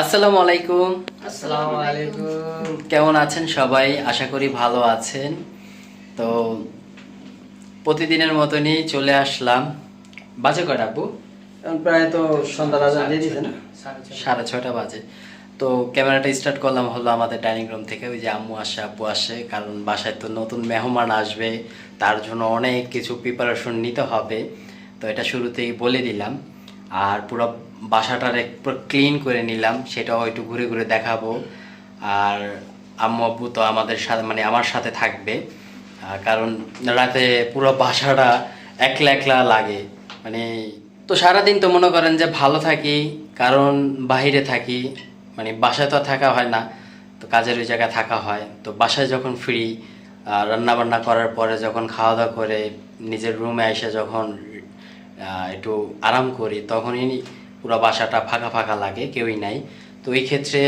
আসসালামু আলাইকুম। আসসালামু আলাইকুম। কেমন আছেন সবাই? আশা করি ভালো আছেন। তো প্রতিদিনের মতনই চলে আসলাম। বাজে কয়টা আব্বু এখন প্রায় তো সন্ধ্যা রাজা দিয়ে দিছে না? সাড়ে ছয়টা বাজে। তো ক্যামেরাটা স্টার্ট করলাম হলো আমাদের ডাইনিং রুম থেকে। ওই যে আম্মু আসে আব্বু আসে কারণ বাসায় তো নতুন মেহমান আসবে। তার জন্য অনেক কিছু প্রিপারেশন নিতে হবে। তো এটা শুরুতেই বলে দিলাম। আর পুরো বাসাটার একটু ক্লিন করে নিলাম, সেটাও একটু ঘুরে ঘুরে দেখাবো। আর আম্মু আব্বু তো আমাদের সাথে মানে আমার সাথে থাকবে। কারণ রাতে পুরো বাসাটা একলা একলা লাগে। মানে তো সারাদিন তো মনে করেন যে ভালো থাকি, কারণ বাইরে থাকি মানে বাসায় তো থাকা হয় না, তো কাজের ওই জায়গায় থাকা হয়। তো বাসায় যখন ফ্রি রান্না বান্না করার পরে যখন খাওয়া দাওয়া করে নিজের রুমে এসে যখন একটু আরাম করি, তখনই পুরো বাসাটা ফাঁকা ফাঁকা লাগে, কেউই নাই। তো এই ক্ষেত্রে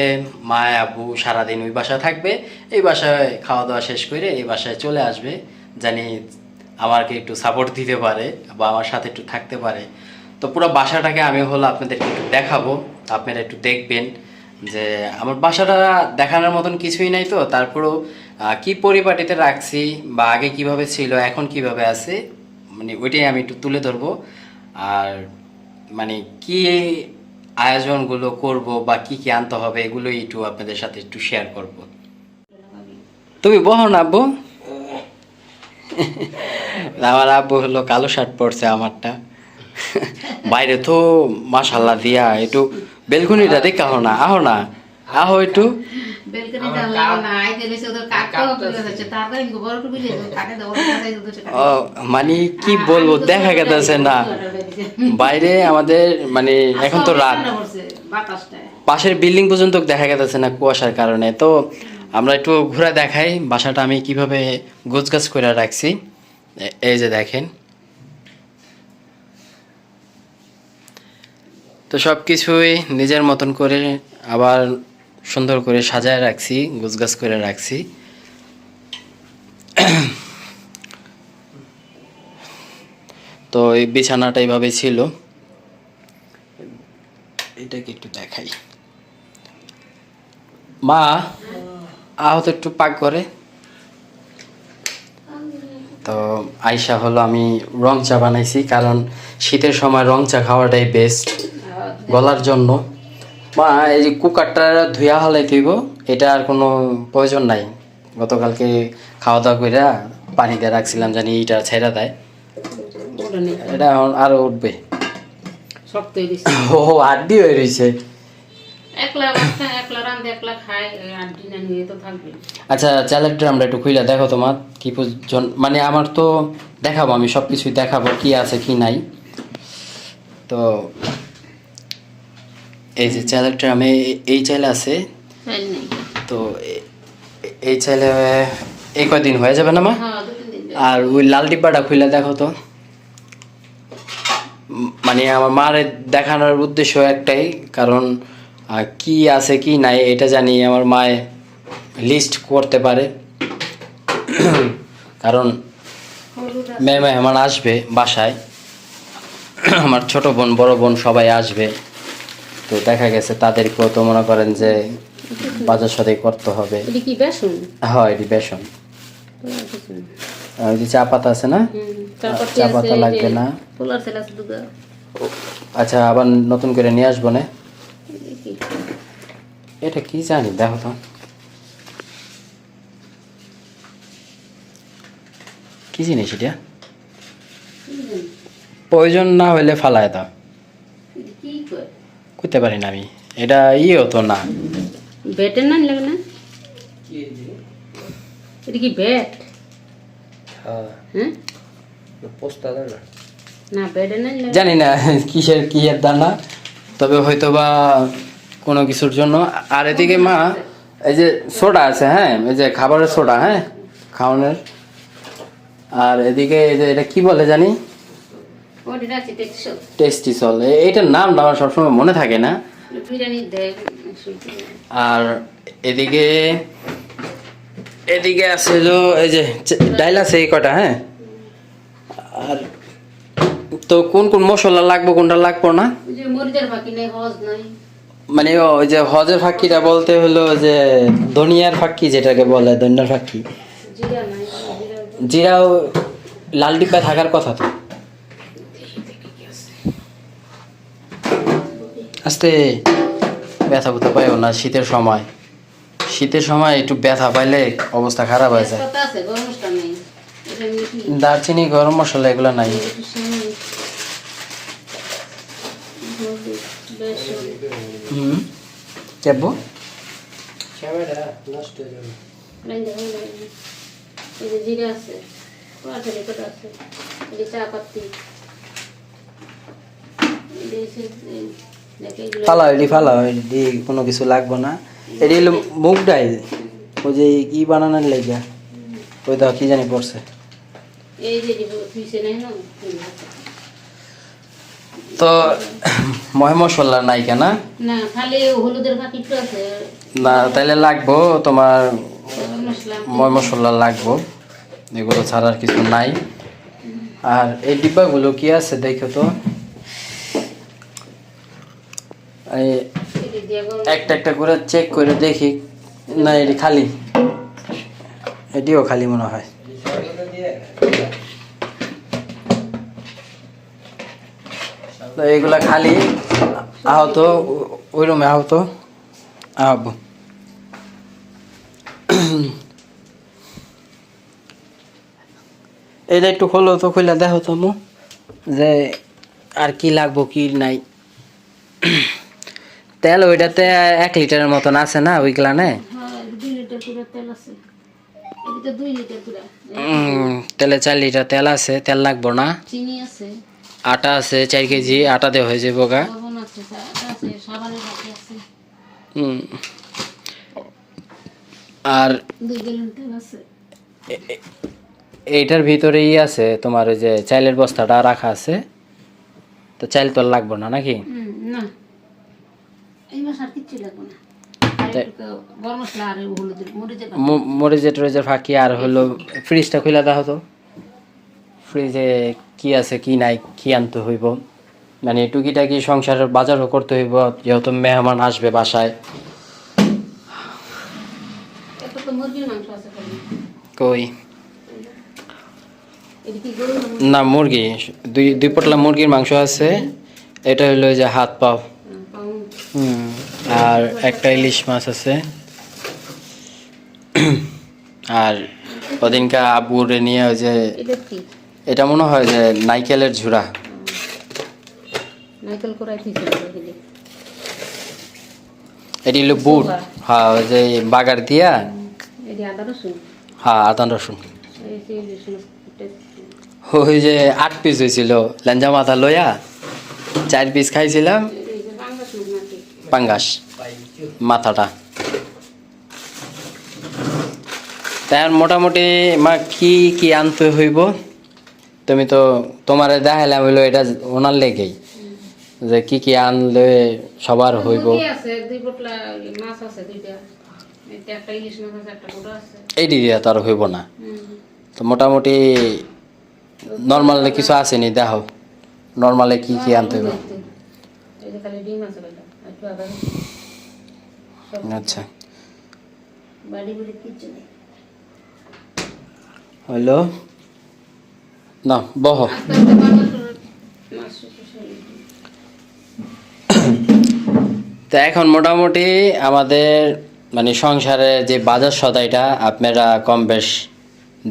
মা, আব্বু সারাদিন ওই বাসায় থাকবে, এই বাসায় খাওয়া দাওয়া শেষ করে এই বাসায় চলে আসবে, জানি আমাকে একটু সাপোর্ট দিতে পারে বা আমার সাথে একটু থাকতে পারে। তো পুরো বাসাটাকে আমি হলো আপনাদেরকে একটু দেখাবো, আপনারা একটু দেখবেন যে আমার বাসাটা দেখানোর মতন কিছুই নাই তো, তারপরেও কি পরিপাটিতে রাখছি বা আগে কীভাবে ছিল, এখন কীভাবে আছে মানে ওইটাই আমি একটু তুলে ধরবো। আর মানে কি আয়োজনগুলো করব বা কি কি আনতে হবে এগুলোই একটু আপনাদের সাথে একটু শেয়ার করব। তুমি বহো না আব্বু। আমার আব্বু হলো কালো শার্ট পরছে আমারটা। বাইরে তো মাশাল্লাহ দিয়া একটু বেলকুনিটা দেখা হো না আহো না আহো একটু। মানে কি বলব দেখা গেছে না। বাইরে আমাদের মানে এখন তো রাত। পাশের বিল্ডিং পর্যন্ত দেখা গেছে না কুয়াশার কারণে। তো আমরা একটু ঘুরে দেখাই বাসাটা আমি কীভাবে গোছগাছ করে রাখছি। এই যে দেখেন। তো সব কিছুই নিজের মতন করে আবার সুন্দর করে সাজায় রাখছি, গোছগাছ করে রাখছি। তো এই বিছানাটা এইভাবে ছিল। এটাকে একটু দেখাই। মা, আহত একটু পাক করে। তো আয়সা হলো, আমি রং চা বানাইছি, কারণ শীতের সময় রং চা খাওয়াটাই বেস্ট গলার জন্য। মা এই যে কুকারটা ধুয়া হালাই দিব এটা আর কোনো প্রয়োজন নাই। গতকালকে খাওয়া দাওয়া করে পানি দিয়ে রাখছিলাম জানি এইটা ছেড়ে দেয়। এটা এখন আরও উঠবে। ও আড্ডি হয়ে রয়েছে আচ্ছা চ্যালেঞ্জটা আমরা একটু খুলে দেখো তোমার কি মানে আমার তো দেখাবো আমি সব কিছুই দেখাবো কি আছে কি নাই। তো এই যে চ্যালেঞ্জটা আমি এ- এই চাইলে আছে? তো এই চাইলে এই কয়দিন হয়ে যাবে না মা? হ্যাঁ আর ওই লাল ডিব্বাটা খুলে দেখো তো। মানে আমার মার দেখানোর উদ্দেশ্য একটাই কারণ কি আছে কি নাই এটা জানি আমার মায়ে লিস্ট করতে পারে। কারণ মেয়ে মেহমান আসবে বাসায়। আমার ছোট বোন বড় বোন সবাই আসবে। তো দেখা গেছে তাদেরকেও তো মনে করেন যে বাজার সাথে করতে হবে। এটা কি বেসন? হয় এটি বেসন। ওই যে চা পাতা আছে না? চা পাতা লাগবে না। আচ্ছা আবার নতুন করে নিয়ে আসব না? এটা কি জানি দেখো তো। কি জিনিস এটা? প্রয়োজন না হইলে ফালায় দাও। করতে পারি না আমি। এটা ইয়ে হতো না। বেটের না লাগে না। এটা কি বেট হ্যাঁ। হ্যাঁ? পোস্তা না জানি না কিসের কিসের দানা তবে হয়তো বা কোনো কিছুর জন্য। আর এদিকে মা এই যে সোডা আছে হ্যাঁ? এই যে খাবারের সোডা হ্যাঁ? খাওয়ানোর। আর এদিকে এই যে এটা কি বলে জানি? টেস্টি সল এইটার নামটা আমার সবসময় মনে থাকে না। আর এদিকে এদিকে আছে হলো এই যে ডাইল আছে এই কটা হ্যাঁ? আর তো কোন কোন মশলা লাগবো কোনটা লাগবো না? মানে ওই যে হজের ফাঁকিটা বলতে হলো যে ধনিয়ার ফাঁকি যেটাকে বলে ধনিয়ার ফাঁকি। জিরা জিরাও লাল ডিব্বা থাকার কথা তো। আস্তে ব্যথা বুথা পাইও না শীতের সময়। শীতের সময় একটু ব্যথা পাইলে অবস্থা খারাপ হয়ে যায়। তেজপাতা আছে গরম মশলা নেই। এটা মিঠি দারচিনি গরম মশলা এগুলো নাই। হুম? কেবো? জিরা আছে আছে? চা পাতি। ফালা এটি ফালা এটি কোনো কিছু লাগবে না। এটি হলো মুগ ডাই ওই যে ই বানানোর লেগা? ওই তো কি জানি পড়ছে। তো ময় মশলা নাই কেনা? না তাইলে লাগবো তোমার ময় মশলা। লাগবো। এগুলো ছাড়া আর কিছু নাই। আর এই ডিব্বাগুলো কি আছে দেখো তো এই এটি দিয়ে গরম একটা একটা করে চেক করে দেখি। না, এটি খালি। এটিও খালি মনে হয়। তো এইগুলা খালি। আহত, ওই রুমে আহত। আহব এটা একটু খোলো তো, খুলে দেখো তো যে আর কি লাগবো, কি নাই। তেল ওইটাতে এক লিটারের মতন আছে না ওইগুলা নে হ্যাঁ তেল চার লিটার তেল আছে তেল লাগবো না। আটা আছে চার কেজি আটা দেওয়া হয়ে যাব গা। উম। আর দুই গ্যালন তেল আছে। এইটার তোমার ওই যে চাইলের বস্তাটা রাখা আছে। তো চাইল তো লাগবো না নাকি? না। এই আর কিচ্ছু লাগবে না। মরিচের ফাঁকি আর হলো ফ্রিজটা খুলে ফ্রিজে কি আছে কি নাই কি আনতে হইব? মানে টুকিটাকি সংসারের বাজারও করতে হইব যেহেতু মেহমান আসবে বাসায়। কই? না মুরগি? দুই দুই পটলা মুরগির মাংস আছে। এটা হলো যে হাত পাও। আর একটা ইলিশ মাছ আছে। আর ওদিনকে আবুরে নিয়ে ওই যে এটা মনে হয় যে নাইকেলের ঝুড়া। এটি হলো বুট। হ্যাঁ ওই যে বাগার দিয়া। হ্যাঁ আদান রসুন। রসুন ওই যে আট পিস হয়েছিল। লেঞ্জা মাথা লইয়া চার পিস খাইছিলাম এই যে বাংলা শুন নাকি পাঙ্গাস মাথাটা। তাই মোটামুটি মা কি কি আনতে হইব? তুমি তো তোমারে দেখাইলাম হইল এটা ওনার লেগেই। যে কি কি আনলে সবার হইব। এইটি দিয়া তো আর হইব না। তো মোটামুটি নর্মালে কিছু আসেনি দেখো। নর্মালে কি কি আনতে হইব? আচ্ছা। বাড়ি বলে কিচ্ছু নেই। হইল না বহ। তো এখন মোটামুটি আমাদের মানে সংসারে যে বাজার সদাইটা আপনারা কম বেশ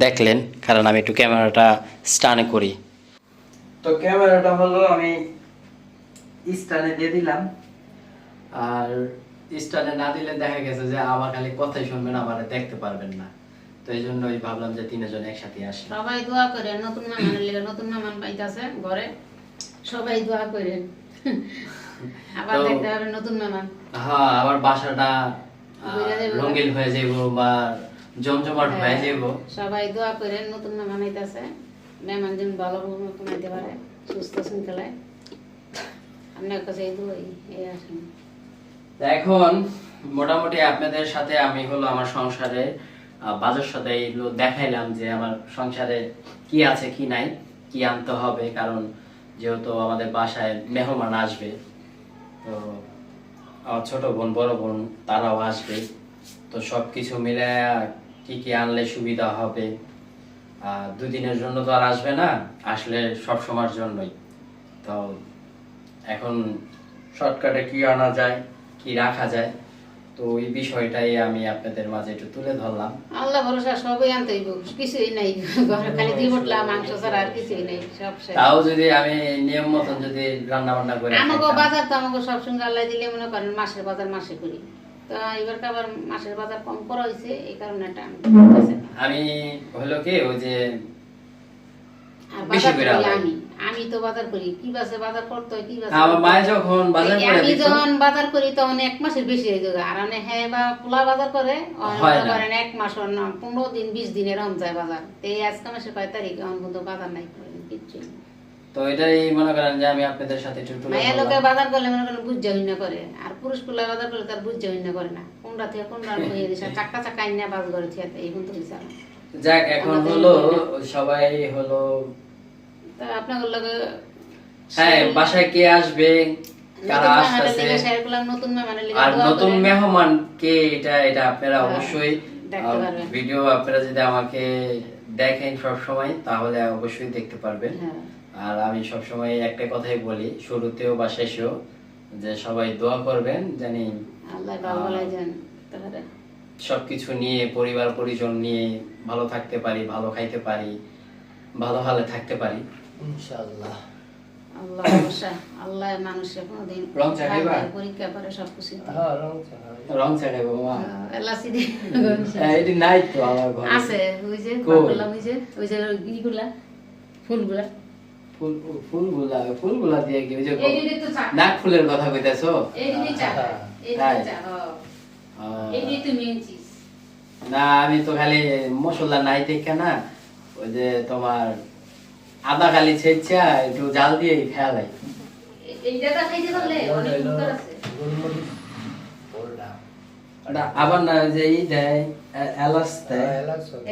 দেখলেন কারণ আমি একটু ক্যামেরাটা স্টানে করি। তো ক্যামেরাটা হলো আমি স্টানে দিয়ে দিলাম। আর স্টানে না দিলে দেখা গেছে যে আমার খালি কথাই শুনবেন আমার দেখতে পারবেন না। তো এই জন্যই ভাবলাম যে তিনজন একসাথে আসি। সবাই দোয়া করেন নতুন মেহমানের লেগে নতুন মেহমান পাইতাছে ঘরে। সবাই দোয়া করেন। আবার দেখতে হবে নতুন মেহমান হ্যাঁ আমার বাসাটা। রঙিন হয়ে যাব বা জমজমাট হয়ে যাব সবাই দোয়া করেন নতুন মেহমান আইতাছে মেহমান যেন ভালো মতন আইতে পারে সুস্থ শৃঙ্খলায় আপনার কাছে এই দোয়াই এই আসেন। এখন মোটামুটি আপনাদের সাথে আমি হলো আমার সংসারে বাজার সাথে এগুলো দেখাইলাম যে আমার সংসারে কি আছে, কি নাই, কি আনতে হবে, কারণ যেহেতু আমাদের বাসায় মেহমান আসবে, তো আমার ছোট বোন, বড় বোন, তারাও আসবে, তো সব কিছু মিলে কি কি আনলে সুবিধা হবে? দুদিনের জন্য তো আর আসবে না, আসলে সব সময়ের জন্যই। তো এখন শর্টকাটে কি আনা যায়? কি রাখা যায়? তো ওই বিষয়টাই আমি আপনাদের মাঝে একটু তুলে ধরলাম। আল্লাহ ভরসা সবই আনতে হইব। কিছুই নাই। ঘরে খালি দুই বটলা মাংস ছাড়া আর কিছুই নাই সব তাও যদি আমি নিয়ম মতন যদি রান্না বান্না করে আমাকে বাজার তো আমাকে সবসঙ্গে আল্লাহ দিলে মনে করেন মাসের বাজার মাসে করি। তো এবার আবার মাসের বাজার কম করা হয়েছে এই কারণে এটা আমি হলো কি ওই যে বেশি বাজার করে আমি। আমি তো বাজার করি। কি বাসে বাজার করতে কি বাসে আমার মায়ে যখন বাজার করে আমি যখন বাজার করি তখন এক মাসের বেশি হয়ে আর হ্যাঁ বা পোলা বাজার করে অনেক না। করেন এক মাস না পনেরো দিন বিশ দিন এরকম যায় বাজার। এই আজকে মাসের কয় তারিখ? এখন পর্যন্ত বাজার নাই করেন কিচ্ছু তো এটাই মনে করেন যে আমি আপনাদের সাথে একটু তুলে মায়ের লোকে বাজার করলে মনে করেন বুঝতে হইনা করে। আর পুরুষ পোলা বাজার করলে তার বুঝতে হইনা করে না। কোনটা থেকে কোনটা হয়ে চাক্কা আইনা বাজ করে থিয়াতে এই পর্যন্ত যাক এখন হলো সবাই হলো তা আপনাদের লগে হ্যাঁ বাসায় কে আসবে কারা নতুন মেহমানের আসতেছে? লিগে শেয়ার করলাম নতুন মেহমানের আর দোয়া নতুন মেহমান কে এটা এটা আপনারা হ্যাঁ, অবশ্যই ভিডিও আপনারা যদি আমাকে দেখেন সব সময় তাহলে অবশ্যই দেখতে পারবেন। হ্যাঁ। আর আমি সব সময় একটা কথাই বলি শুরুতেও বা শেষেও যে সবাই দোয়া করবেন জানি সবকিছু নিয়ে পরিবার পরিজন নিয়ে ভালো থাকতে পারি ভালো খাইতে পারি ভালো হালে থাকতে পারি। ইনশাআল্লাহ। আল্লাহ ভরসা আল্লাহ মানুষের কোনোদিন রং চা পরীক্ষা করে সব কিছু রং চাইবে বাবা এলাচি দিয়ে। এটি নাই তো আমার ঘরে। আছে ওই যে বললাম ওই যে ওই যে ইগুলা ফুলগুলা। ফুল ফুলগুলা ফুলগুলা দিয়ে কি ওই যে নাক ফুলের কথা কইতাছো? এই চা এই চা হ। আহ, এই দিদি তো চিজ না আমি তো খালি মশলা নাই দেখে না ওই যে তোমার আদা খালি ছেঁচা একটু জাল দিয়ে খেয়ালাই এইটা খাইতে পারলে অনেক উপকার আছে। আবার না যে ই দেয় এলাচ দেয়।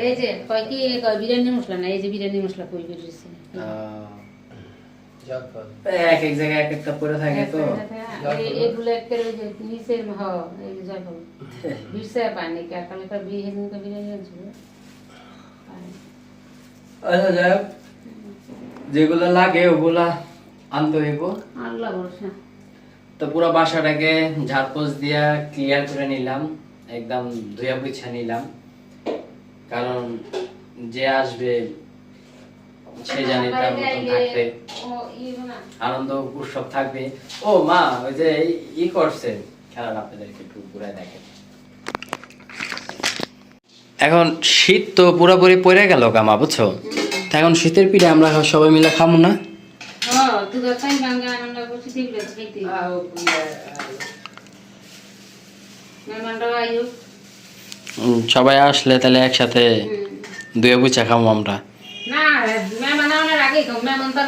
এই যে কয় কি বিরিয়ানি মশলা না এই যে বিরিয়ানি মশলা কই বেরিয়েছে এক এক জায়গায় এক একটা পরে থাকে তো। এই- এইগুলো একের ওই যে নিচে হ এই যে জয়ফল বিরসা পায় নাকি আর কালকে বিরিয়ানি বিরিয়ানি আনছিল আচ্ছা যাই যেগুলো লাগে ওগুলা আনতে হইব। আল্লাহ ভরসা। তো পুরো বাসাটাকে ঝাড়পোছ দিয়া ক্লিয়ার করে নিলাম একদম ধুয়া পুছা নিলাম। কারণ যে আসবে সে জানি তার মতন থাকবে। ইয়ে আনন্দ উৎসব থাকবে। ও মা ওই যে ই- করছে। খেলার আপনাদেরকে একটু ঘুরে দেখেন। এখন শীত তো পুরোপুরি পড়ে গেল গামা বুঝছ? তো এখন শীতের পিঠে আমরা সবাই মিলে খাব না? হ্যাঁ সবাই আসলে তাহলে একসাথে দুয়ে বুচা খাব আমরা। না মেহমান আগেই মেহমান তো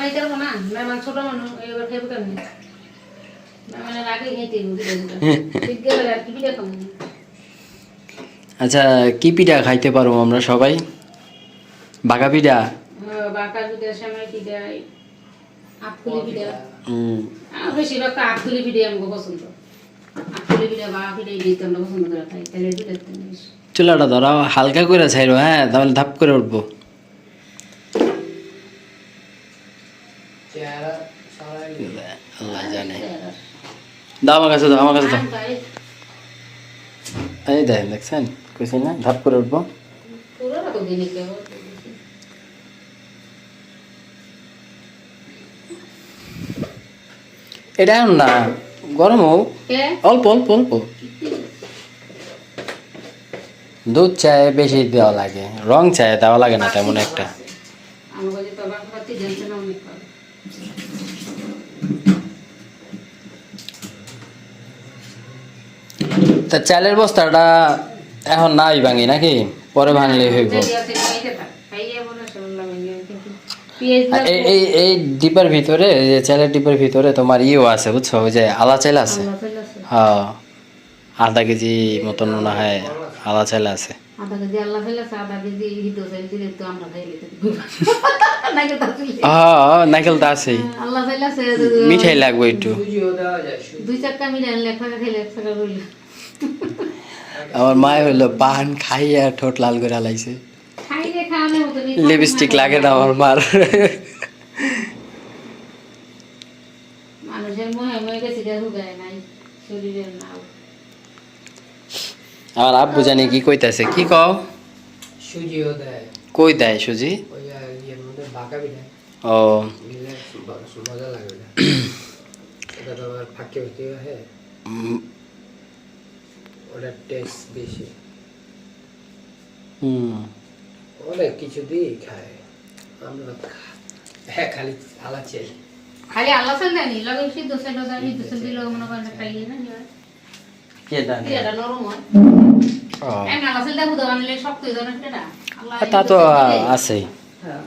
না। মেহমান ছোট মানুষ এবার মেহমানের আগেই আচ্ছা কি পিঠা খাইতে পারব আমরা সবাই? বাঘা পিঠা? বাঁকা পিঠা শ্যামাই পিঠা আটকুলি পিঠা আর বেশিরভাগ আটকুলি পিঠাই আমাকে পছন্দ। আটকুলি পিঠা বা পিঠা আমরা পছন্দ করে খাই তাহলে পিঠা চুলাটা ধরা হালকা করে ছাইরো হ্যাঁ তাহলে ধাপ করে উঠবো। আল্লাহ জানে। দাও আমার কাছে দাও আমার কাছে দাও। এই দেখেন দেখছেন? কইছি না ধাপ করে উঠবো। এটা না গরম হোক। অল্প অল্প অল্প। দুধ চায়ে বেশি দেওয়া লাগে রং চায়ে দেওয়া লাগে না তেমন একটা। তা চালের বস্তাটা এখন নাই ভাঙি নাকি? পরে ভাঙলেই হইব যদি আছে খাইতে থাক। খাইয়ে বলে শুনলাম এই নিয়ে কিন্তু পেঁয়াজ আর এই এই এই ডিপের ভিতরে যে চালের ডিপের ভিতরে তোমার ইও আছে বুঝছ? ওই যে আলা চাল আছে? আছে। হ্যাঁ আধা কেজি মতন মনে হয় আলা চাইলে আছে। দিলে তো চুলি হ্যাঁ নাইকেল তো আছেই। মিঠাই লাগবে একটু। আমার মায় হলো পান খাইয়া ঠোঁট লাল করে লাইছে খাইলে খাওয়ানোর মতো নেই। লিপস্টিক লাগে না আমার মার। আমার আব্বু জানি কি কইতাছে কি কও? সুজিও দেয়। কই দেয় সুজি? ইয়ের মধ্যে ও। দিলে মজা লাগবে এটা তো আবার ফাঁকে হতে হয়। উম, টেস্ট বেশি। হুম। অনেক কিছু দিয়ে খায়। আমরা হ্যাঁ খালি আলা চাই খালি চাল দেয়নি লগে দেয় সিদ্ধ চাল দিলে মনে করেন একটা ইয়ে না কে জানে এটা? নরম হয়। এমন আল্লাহ চাল দেখো আনলে শক্ত হয়ে যাবে না তা তো আছেই হ্যাঁ।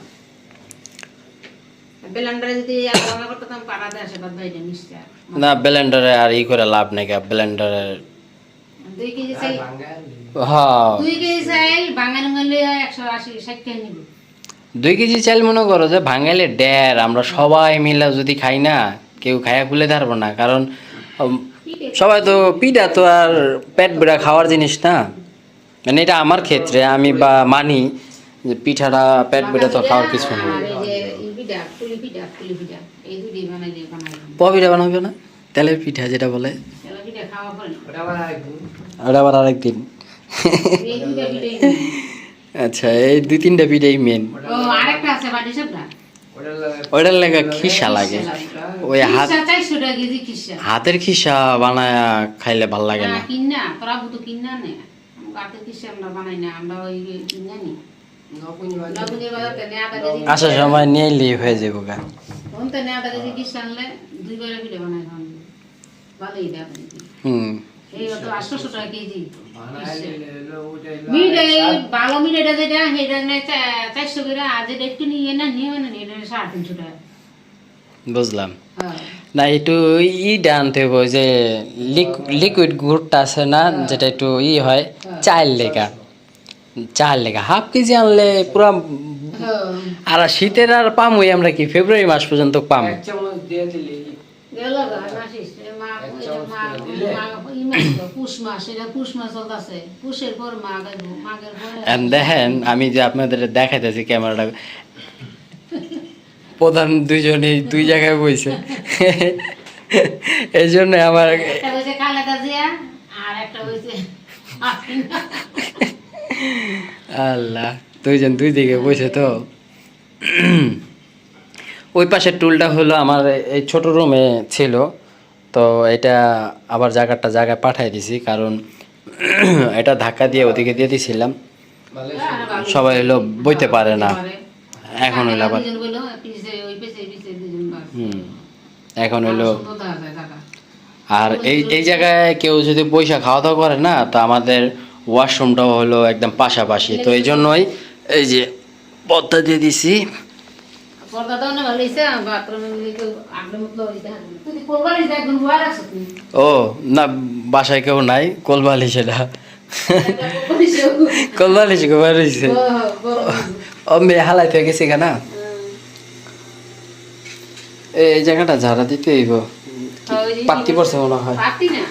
না ব্লেন্ডারে আর ই করে লাভ নাই ব্লেন্ডারে দুই কেজি চাই হ্যাঁ। দুই কেজি চাইল বাঙালি গেলে একশো আশি ষাট টাকা নিব। দুই কেজি চাল মনে করো যে ভাঙাইলে ডের আমরা সবাই মিলে যদি খাই না কেউ খাইয়া খুলে ধরবো না কারণ সবাই তো পিঠা তো আর পেট বেড়া খাওয়ার জিনিস না। মানে এটা আমার ক্ষেত্রে আমি বা মানি যে পিঠাটা পেট বেড়া তো খাওয়ার কিছু না। পিঠা বানাবে না? তেলের পিঠা যেটা বলে। ওটা আবার আরেকদিন। আচ্ছা এই দুই তিনটা পিঠাই মেন লাগে- খিসা লাগে। ওই হাত হাতের খিসা বানায় খাইলে ভালো লাগে না। না কিনা তোরা বুতো কিনা নে। হাতের খিসা আমরা বানাই না আমরা ওই কিনা নি। নকুনি বাজে। লবণের বাজাতে নে আধা কেজি আসার সময় নিয়ে লিয়ে হয়ে যাব গা। হুম। এই টাকা কেজি। বানায় নিলে হলো ওটা হলো মিঠে আর- ভালো মিঠেটা যেটা সেটা চারশো করে আর যেটা একটু নিয়ে না নিয়ে না এটা সাড়ে তিনশো টাকা বুঝলাম। হ্যাঁ। না একটু ই আনতে হবে ওই যে লিকুইড গুড়টা আছে না যেটা একটু ই হয় চাল লেগা চাল লেগা হাফ কেজি আনলে পুরা হ্যাঁ। আর শীতের আর পামই আমরা কি ফেব্রুয়ারি মাস পর্যন্ত পাম? দেখেন আমি যে আপনাদের দেখাইতেছি ক্যামেরাটা প্রধান দুইজনেই দুই জায়গায় বইছে। এই জন্য আমার আল্লাহ দুইজন দুই দিকে বসে তো। ওই পাশের টুলটা হলো আমার এই ছোট রুমে ছিল। তো এটা আবার জায়গাটা জায়গায় পাঠাই দিছি, কারণ এটা ধাক্কা দিয়ে ওদিকে দিয়ে দিছিলাম। সবাই হলো বইতে পারে না। এখন হলো আবার হুম, এখন টাকা আর এই এই জায়গায় কেউ যদি পয়সা খাওয়া দাওয়া করে না, তো আমাদের ওয়াশরুমটাও হলো একদম পাশাপাশি। তো এই জন্যই এই যে পদ্মা দিয়ে দিছি। ও না বাসায় কেউ নাই কোলবালি সেটা। রয়েছে ও, মেয়ে হালাই থেকে গেছে কেনা এই জায়গাটা ঝাড়া দিতে যে- পাত্তি পড়ছে মনে হয়। পাতি না?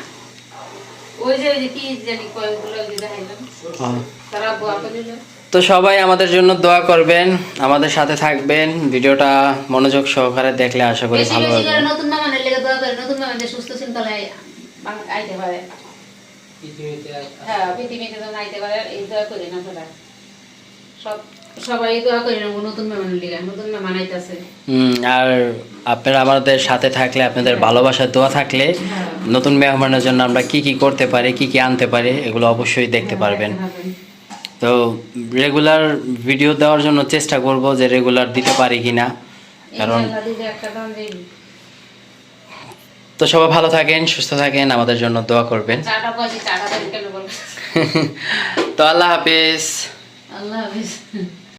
ওই যে ওই যে কি জানি কয়গুলো দেখাইলাম। হ্যাঁ। তারা বোয়া করে দিল। তো সবাই আমাদের জন্য দোয়া করবেন আমাদের সাথে থাকবেন। ভিডিওটা মনোযোগ সহকারে দেখলে আশা করি ভালো হবে। নতুন মামানের লেগে দোয়া করে নতুন মামানের সুস্থ চিন্তালয় আইতে পারে। পৃথিবীতে হ্যাঁ পৃথিবীতে যেন আইতে পারে এই দোয়া করি না তোরা সব সবাই দোয়া করি না নতুন মেহমান লেগে নতুন মেহমান আইতাছে। হুম, আর আপনারা আমাদের সাথে থাকলে আপনাদের ভালোবাসার দোয়া থাকলে নতুন মেহমানের জন্য আমরা কি কি করতে পারি কি কি আনতে পারি এগুলো অবশ্যই দেখতে পারবেন। তো রেগুলার ভিডিও দেওয়ার জন্য চেষ্টা করব যে রেগুলার দিতে পারি কি না কারণ তো সবাই ভালো থাকেন সুস্থ থাকেন আমাদের জন্য দোয়া করবেন। তো আল্লাহ হাফিজ। আল্লাহ হাফিজ।